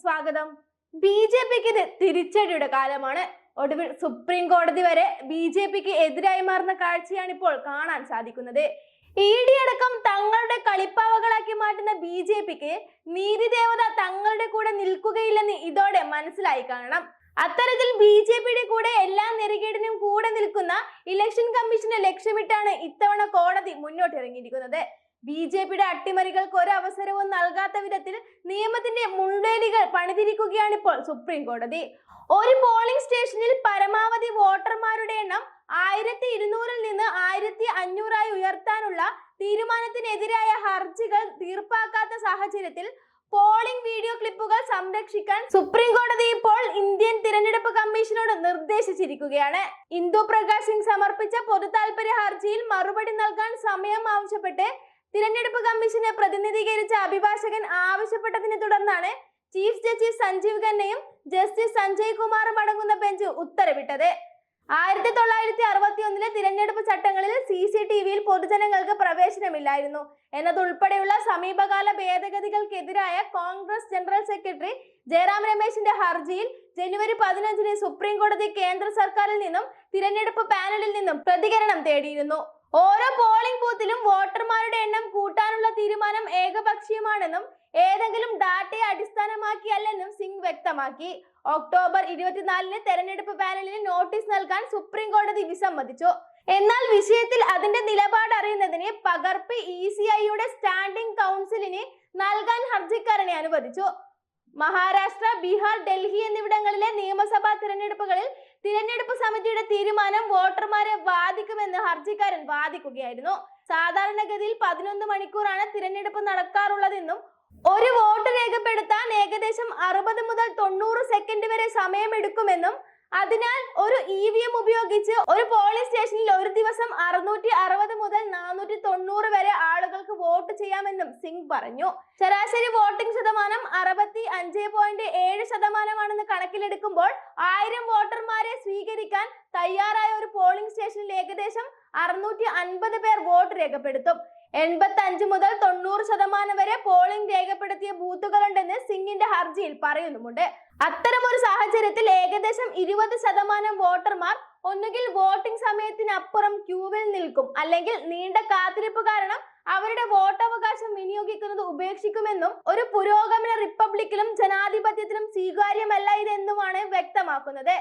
സ്വാഗതം. B J പിക്ക് തിരിച്ചടിയുടെ കാലമാണ്. ഒടുവിൽ സുപ്രീം കോടതി വരെ ബി ജെ പിക്ക് എതിരായി മാറുന്ന കാഴ്ചയാണ് ഇപ്പോൾ കാണാൻ സാധിക്കുന്നത്. ഇ ഡി അടക്കം തങ്ങളുടെ കളിപ്പാവകളാക്കി മാറ്റുന്ന ബി ജെ പിക്ക് നീതി ദേവത തങ്ങളുടെ കൂടെ നിൽക്കുകയില്ലെന്ന് ഇതോടെ മനസ്സിലായി കാണണം. അത്തരത്തിൽ ബി ജെ പിയുടെ കൂടെ എല്ലാ നെറികേടിനും കൂടെ നിൽക്കുന്ന ഇലക്ഷൻ കമ്മീഷനെ ലക്ഷ്യമിട്ടാണ് ഇത്തവണ കോടതി മുന്നോട്ടിറങ്ങിയിരിക്കുന്നത്. ബി ജെ പിയുടെ അട്ടിമറികൾക്ക് ഒരു അവസരവും നൽകാത്ത വിധത്തിൽ നിയമത്തിന്റെ മുൻവേലികൾ പണിതിരിക്കുകയാണ് ഇപ്പോൾ സുപ്രീം കോടതി. ഒരു പോളിംഗ് സ്റ്റേഷനിൽ പരമാവധി വോട്ടർമാരുടെ എണ്ണം ആയിരത്തി ഇരുന്നൂറിൽ നിന്ന് ആയിരത്തി അഞ്ഞൂറായി ഉയർത്താനുള്ള തീരുമാനത്തിനെതിരായ ഹർജികൾ തീർപ്പാക്കാത്ത സാഹചര്യത്തിൽ പോളിംഗ് വീഡിയോ ക്ലിപ്പുകൾ സംരക്ഷിക്കാൻ സുപ്രീം കോടതി ഇപ്പോൾ ഇന്ത്യൻ തിരഞ്ഞെടുപ്പ് കമ്മീഷനോട് നിർദ്ദേശിച്ചിരിക്കുകയാണ്. ഇന്ദു പ്രകാശ് സിംഗ് സമർപ്പിച്ച പൊതു ഹർജിയിൽ മറുപടി നൽകാൻ സമയം ആവശ്യപ്പെട്ട് തിരഞ്ഞെടുപ്പ് കമ്മീഷനെ പ്രതിനിധീകരിച്ച അഭിഭാഷകൻ ആവശ്യപ്പെട്ടതിനെ തുടർന്നാണ് ചീഫ് ജസ്റ്റിസ് സഞ്ജീവ് ഖന്നയും ജസ്റ്റിസ് സഞ്ജയ് കുമാറും അടങ്ങുന്ന ബെഞ്ച് ഉത്തരവിട്ടത്. ആയിരത്തി തൊള്ളായിരത്തി അറുപത്തി ഒന്നിലെ തിരഞ്ഞെടുപ്പ് ചട്ടങ്ങളിൽ സി സി ടി വിയിൽ പൊതുജനങ്ങൾക്ക് പ്രവേശനമില്ലായിരുന്നു. എന്നതുൾപ്പെടെയുള്ള സമീപകാല ഭേദഗതികൾക്കെതിരായ കോൺഗ്രസ് ജനറൽ സെക്രട്ടറി ജയറാം രമേശിന്റെ ഹർജിയിൽ ജനുവരി പതിനഞ്ചിന് സുപ്രീം കോടതി കേന്ദ്ര സർക്കാരിൽ നിന്നും തിരഞ്ഞെടുപ്പ് പാനലിൽ നിന്നും പ്രതികരണം തേടിയിരുന്നു. ഓരോ പോളിംഗ് ബൂത്തിലും വോട്ടർമാരുടെ എണ്ണം കൂട്ടാനുള്ള തീരുമാനം ഏകപക്ഷീയമാണെന്നും ഏതെങ്കിലും ഡാറ്റയെ അടിസ്ഥാനമാക്കിയല്ലെന്നും സിംഗ് വ്യക്തമാക്കി. ഒക്ടോബർ ഇരുപത്തിനാലിന് തെരഞ്ഞെടുപ്പ് പാനലിന് നോട്ടീസ് നൽകാൻ സുപ്രീം കോടതി വിസമ്മതിച്ചു. എന്നാൽ വിഷയത്തിൽ അതിന്റെ നിലപാട് അറിയുന്നതിന് പകർപ്പ് ഇ സി ഐയുടെ സ്റ്റാൻഡിംഗ് കൗൺസിലിന് നൽകാൻ ഹർജിക്കാരനെ അനുവദിച്ചു. മഹാരാഷ്ട്ര ബീഹാർ ഡൽഹി എന്നിവിടങ്ങളിലെ നിയമസഭാ തിരഞ്ഞെടുപ്പുകളിൽ തിരഞ്ഞെടുപ്പ് സമിതിയുടെ തീരുമാനം വോട്ടർമാരെ ബാധിക്കുമെന്ന് ഹർജിക്കാരൻ വാദിക്കുകയായിരുന്നു. സാധാരണഗതിയിൽ പതിനൊന്ന് മണിക്കൂറാണ് തിരഞ്ഞെടുപ്പ് നടക്കാറുള്ളതെന്നും ഒരു വോട്ട് രേഖപ്പെടുത്താൻ ഏകദേശം അറുപത് മുതൽ തൊണ്ണൂറ് സെക്കൻഡ് വരെ സമയമെടുക്കുമെന്നും അതിനാൽ ഒരു ഇ വി എം ഉപയോഗിച്ച് ഒരു പോളിംഗ് സ്റ്റേഷനിൽ ഒരു ദിവസം അറുന്നൂറ്റി അറുപത് മുതൽ നാനൂറ്റി തൊണ്ണൂറ് വരെ ആളുകൾക്ക് വോട്ട് ചെയ്യാമെന്നും സിംഗ് പറഞ്ഞു. ശരാശരി വോട്ടിംഗ് ശതമാനം അറുപത്തി അഞ്ച് പോയിന്റ് ഏഴ് ശതമാനമാണെന്ന് കണക്കിലെടുക്കുമ്പോൾ ആയിരം വോട്ടർമാരെ സ്വീകരിക്കാൻ തയ്യാറായ ഒരു പോളിംഗ് സ്റ്റേഷനിൽ ഏകദേശം അറുന്നൂറ്റി അൻപത് പേർ വോട്ട് രേഖപ്പെടുത്തും. എൺപത്തി അഞ്ച് മുതൽ തൊണ്ണൂറ് ശതമാനം വരെ പോളിംഗ് രേഖപ്പെടുത്തിയ ബൂത്തുകളുണ്ടെന്ന് സിംഗിന്റെ ഹർജിയിൽ പറയുന്നുമുണ്ട്. അത്തരമൊരു സാഹചര്യത്തിൽ ഏകദേശം ഇരുപത് ശതമാനം വോട്ടർമാർ ഒന്നുകിൽ വോട്ടിംഗ് സമയത്തിനപ്പുറം ക്യൂവിൽ നിൽക്കും. അല്ലെങ്കിൽ നീണ്ട കാത്തിരിപ്പ് കാരണം അവരുടെ വോട്ടവകാശം വിനിയോഗിക്കുന്നത് ഉപേക്ഷിക്കുമെന്നും ഒരു പുരോഗമന റിപ്പബ്ലിക്കിലും ജനാധിപത്യത്തിലും സ്വീകാര്യമല്ല ഇതെന്നുമാണ് വ്യക്തമാക്കുന്നത്.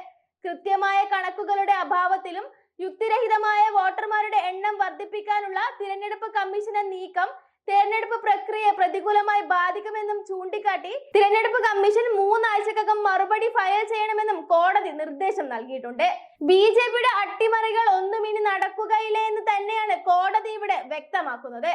കൃത്യമായ കണക്കുകളുടെ അഭാവത്തിലും യുക്തിരഹിതമായ വോട്ടർമാരുടെ എണ്ണം വർദ്ധിപ്പിക്കാനുള്ള തിരഞ്ഞെടുപ്പ് കമ്മീഷന്റെ നീക്കം തിരഞ്ഞെടുപ്പ് പ്രക്രിയയെ പ്രതികൂലമായി ബാധിക്കുമെന്നും ചൂണ്ടിക്കാട്ടി തിരഞ്ഞെടുപ്പ് കമ്മീഷൻ മൂന്നാഴ്ചക്കകം മറുപടി ഫയൽ ചെയ്യണമെന്നും കോടതി നിർദ്ദേശം നൽകിയിട്ടുണ്ട്. ബി ജെ പിയുടെ അട്ടിമറികൾ ഒന്നും ഇനി നടക്കുകയില്ല എന്ന് തന്നെയാണ് കോടതി ഇവിടെ വ്യക്തമാക്കുന്നത്.